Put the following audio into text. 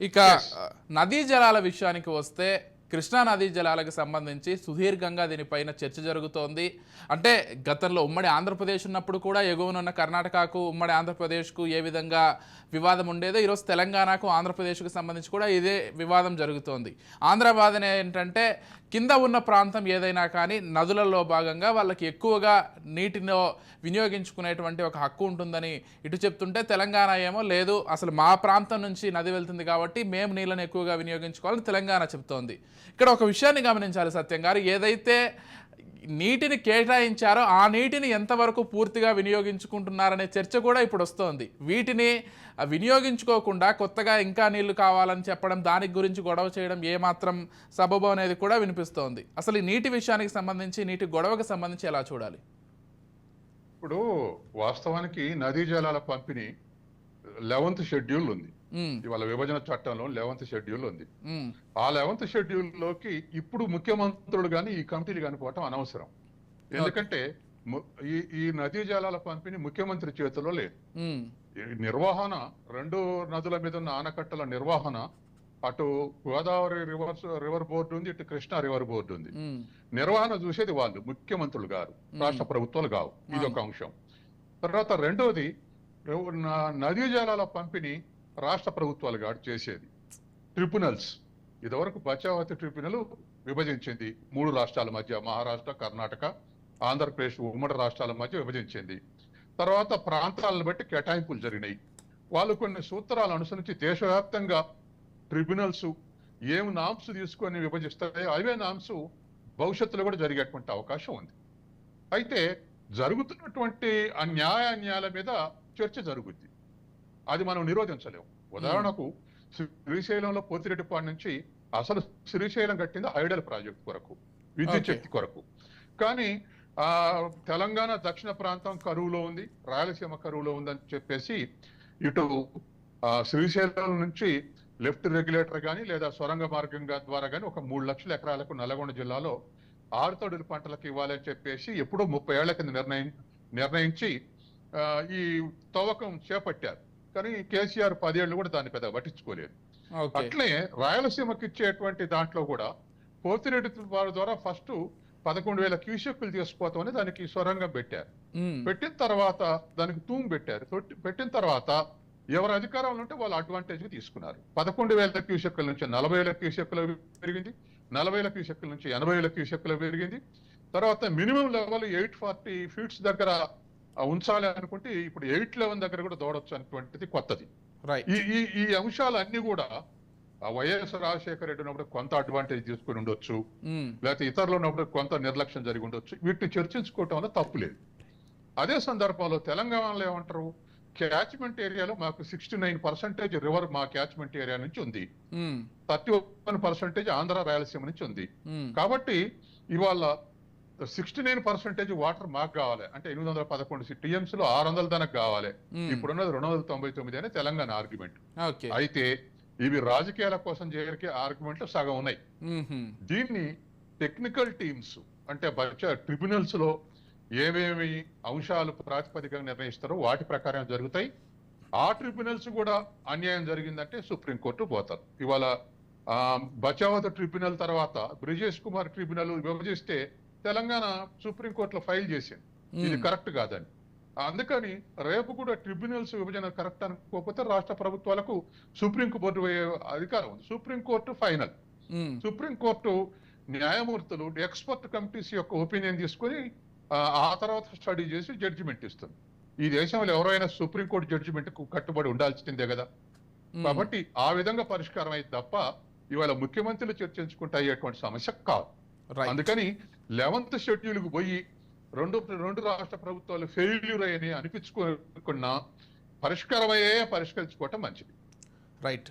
ఇక నదీ జలాల విషయానికి వస్తే కృష్ణా నదీ జలాలకు సంబంధించి సుదీర్ఘంగా దీనిపైన చర్చ జరుగుతోంది. అంటే గతంలో ఉమ్మడి ఆంధ్రప్రదేశ్ ఉన్నప్పుడు కూడా ఎగువనున్న కర్ణాటకకు ఉమ్మడి ఆంధ్రప్రదేశ్కు ఏ విధంగా వివాదం ఉండేదో ఈరోజు తెలంగాణకు ఆంధ్రప్రదేశ్కు సంబంధించి కూడా ఇదే వివాదం జరుగుతోంది. ఆంధ్ర ఏంటంటే కింద ఉన్న ప్రాంతం ఏదైనా కానీ నదులలో భాగంగా వాళ్ళకి ఎక్కువగా నీటిలో వినియోగించుకునేటువంటి ఒక హక్కు ఉంటుందని ఇటు చెప్తుంటే తెలంగాణ ఏమో లేదు అసలు మా ప్రాంతం నుంచి నది వెళ్తుంది కాబట్టి మేము నీళ్ళని ఎక్కువగా వినియోగించుకోవాలని తెలంగాణ చెప్తోంది. ఇక్కడ ఒక విషయాన్ని గమనించాలి సత్యం గారు. ఏదైతే నీటిని కేటాయించారో ఆ నీటిని ఎంతవరకు పూర్తిగా వినియోగించుకుంటున్నారనే చర్చ కూడా ఇప్పుడు వస్తోంది. వీటిని వినియోగించుకోకుండా కొత్తగా ఇంకా నీళ్ళు కావాలని చెప్పడం దాని గురించి గొడవ చేయడం ఏమాత్రం సబబు అనేది కూడా వినిపిస్తోంది. అసలు ఈ నీటి విషయానికి సంబంధించి నీటి గొడవకు సంబంధించి ఎలా చూడాలి? ఇప్పుడు వాస్తవానికి నదీ జలాల పంపిణీ లెవెంత్ షెడ్యూల్ ఉంది. ఇవాళ విభజన చట్టంలో లెవెంత్ షెడ్యూల్ ఉంది. ఆ లెవెంత్ షెడ్యూల్లోకి ఇప్పుడు ముఖ్యమంత్రులు కానీ ఈ కమిటీలు కానీ పోవటం అనవసరం. ఎందుకంటే ఈ ఈ నదీ జలాల పంపిణీ ముఖ్యమంత్రి చేతిలో లేదు. నిర్వహణ రెండు నదుల మీద ఉన్న ఆనకట్టల నిర్వహణ అటు గోదావరి రివర్స్ రివర్ బోర్డు ఉంది ఇటు కృష్ణా రివర్ బోర్డు ఉంది. నిర్వహణ చూసేది వాళ్ళు ముఖ్యమంత్రులు గారు రాష్ట్ర ప్రభుత్వాలు కావు. ఇది ఒక అంశం. తర్వాత రెండోది నదీ జలాల పంపిణీ రాష్ట్ర ప్రభుత్వాలు గారు చేసేది. ట్రిబ్యునల్స్. ఇదివరకు బచావతి ట్రిబ్యునల్ విభజించింది మూడు రాష్ట్రాల మధ్య మహారాష్ట్ర కర్ణాటక ఆంధ్రప్రదేశ్ ఉమ్మడి రాష్ట్రాల మధ్య విభజించింది. తర్వాత ప్రాంతాలను బట్టి కేటాయింపులు జరిగినాయి. వాళ్ళు కొన్ని సూత్రాలు అనుసరించి దేశవ్యాప్తంగా ట్రిబ్యునల్స్ ఏం నామ్స్ తీసుకొని విభజిస్తాయో అవే నామ్స్ భవిష్యత్తులో కూడా జరిగేటువంటి అవకాశం ఉంది. అయితే జరుగుతున్నటువంటి ఆ న్యాయ అన్యాయాల మీద చర్చ జరుగుద్ది. అది మనం నిరోధించలేము ఉదాహరణకు శ్రీశైలంలో పోతిరెడ్డిపాడు నుంచి అసలు శ్రీశైలం కట్టింది ఐడల్ ప్రాజెక్ట్ కొరకు విద్యుత్. శక్తి కొరకు. కానీ ఆ తెలంగాణ దక్షిణ ప్రాంతం కరువులో ఉంది రాయలసీమ కరువులో ఉందని చెప్పేసి ఇటు శ్రీశైలం నుంచి లెఫ్ట్ రెగ్యులేటర్ కానీ లేదా సొరంగ మార్గం ద్వారా కానీ ఒక మూడు లక్షల ఎకరాలకు నల్గొండ జిల్లాలో ఆరుతడుల పంటలకు ఇవ్వాలని చెప్పేసి ఎప్పుడో ముప్పై ఏళ్ళ కింద నిర్ణయం నిర్ణయించి ఈ తవ్వకం చేపట్టారు. కానీ కేసీఆర్ పదేళ్ళు కూడా దాన్ని పెద్ద పట్టించుకోలేదు. అట్లే రాయలసీమకి ఇచ్చేటువంటి దాంట్లో కూడా పోతిరెడ్డి వారి ద్వారా ఫస్ట్ పదకొండు వేల క్యూసెక్కులు తీసుకుపోతామని దానికి సొరంగం పెట్టారు. పెట్టిన తర్వాత దానికి తూము పెట్టారు. పెట్టిన తర్వాత ఎవరు అధికారంలో ఉంటే వాళ్ళు అడ్వాంటేజ్ తీసుకున్నారు. పదకొండు వేల క్యూసెక్కుల నుంచి నలభై వేల క్యూసెక్కులు పెరిగింది. నలభై వేల క్యూసెక్కుల నుంచి ఎనభై వేల క్యూసెక్కులు పెరిగింది. తర్వాత minimum level eight forty feets దగ్గర ఉంచాలి అనుకుంటే ఇప్పుడు ఎయిట్ లెవెన్ దగ్గర కూడా దూడొచ్చు అనేటువంటిది కొత్తది. ఈ ఈ ఈ అంశాలన్నీ కూడా ఆ వైఎస్ రాజశేఖర రెడ్డి ఉన్నప్పుడు కొంత అడ్వాంటేజ్ తీసుకుని ఉండొచ్చు. ఉమ్, లేకపోతే ఇతరులు ఉన్నప్పుడు కొంత నిర్లక్ష్యం జరిగి ఉండొచ్చు. వీటిని చర్చించుకోవటం వల్ల తప్పు లేదు. అదే సందర్భంలో తెలంగాణలో ఏమంటారు? క్యాచ్మెంట్ ఏరియాలో మాకు సిక్స్టీ నైన్ పర్సెంటేజ్ రివర్ మా క్యాచ్మెంట్ ఏరియా నుంచి ఉంది. ఉమ్, thirty one percentage Andhra Rayalaseema నుంచి ఉంది. ఉమ్, కాబట్టి ఇవాళ సిక్స్టీ నైన్ పర్సెంటేజ్ వాటర్ మాకు కావాలి. అంటే ఎనిమిది వందల పదకొండు టీఎంసీ లో ఆరు వందల దానికి కావాలి. ఇప్పుడున్నది రెండు వందల తొంభై తొమ్మిది అనే తెలంగాణ ఆర్గ్యుమెంట్ అయితే ఇవి రాజకీయాల కోసం చేయడానికి ఆర్గ్యుమెంట్లు సగం ఉన్నాయి. దీన్ని టెక్నికల్ టీమ్స్ అంటే ట్రిబ్యునల్స్లో ఏమేమి అంశాలు ప్రాతిపదికగా నిర్ణయిస్తారో వాటి ప్రకారం జరుగుతాయి. ఆ ట్రిబ్యునల్స్ కూడా అన్యాయం జరిగిందంటే సుప్రీంకోర్టు పోతారు. ఇవాళ బచావత్ ట్రిబ్యునల్ తర్వాత బ్రిజేష్ కుమార్ ట్రిబ్యునల్ విభజిస్తే తెలంగాణ సుప్రీంకోర్టులో ఫైల్ చేసింది. ఇది కరెక్ట్ కాదని అందుకని రేపు కూడా ట్రిబ్యునల్స్ విభజన కరెక్ట్ అనుకోకపోతే రాష్ట్ర ప్రభుత్వాలకు సుప్రీం కోర్టు పోయే అధికారం ఉంది. Supreme court final. Um, supreme court న్యాయమూర్తులు ఎక్స్పర్ట్ కమిటీస్ యొక్క ఒపీనియన్ తీసుకొని ఆ, తర్వాత స్టడీ చేసి జడ్జిమెంట్ ఇస్తుంది. ఈ దేశంలో ఎవరైనా సుప్రీం కోర్టు జడ్జిమెంట్కు కట్టుబడి ఉండాల్సిందే కదా. కాబట్టి ఆ విధంగా పరిష్కారం అయితే తప్ప ఇవాళ ముఖ్యమంత్రులు చర్చించుకుంటే అయ్యేటువంటి సమస్య కాదు. అందుకని లెవెంత్ షెడ్యూల్కు పోయి రెండు రెండు రాష్ట్ర ప్రభుత్వాలు ఫెయిల్యూర్ అయ్యని అనిపించుకున్న పరిష్కారమయ్యే పరిష్కరించుకోవటం మంచిది. రైట్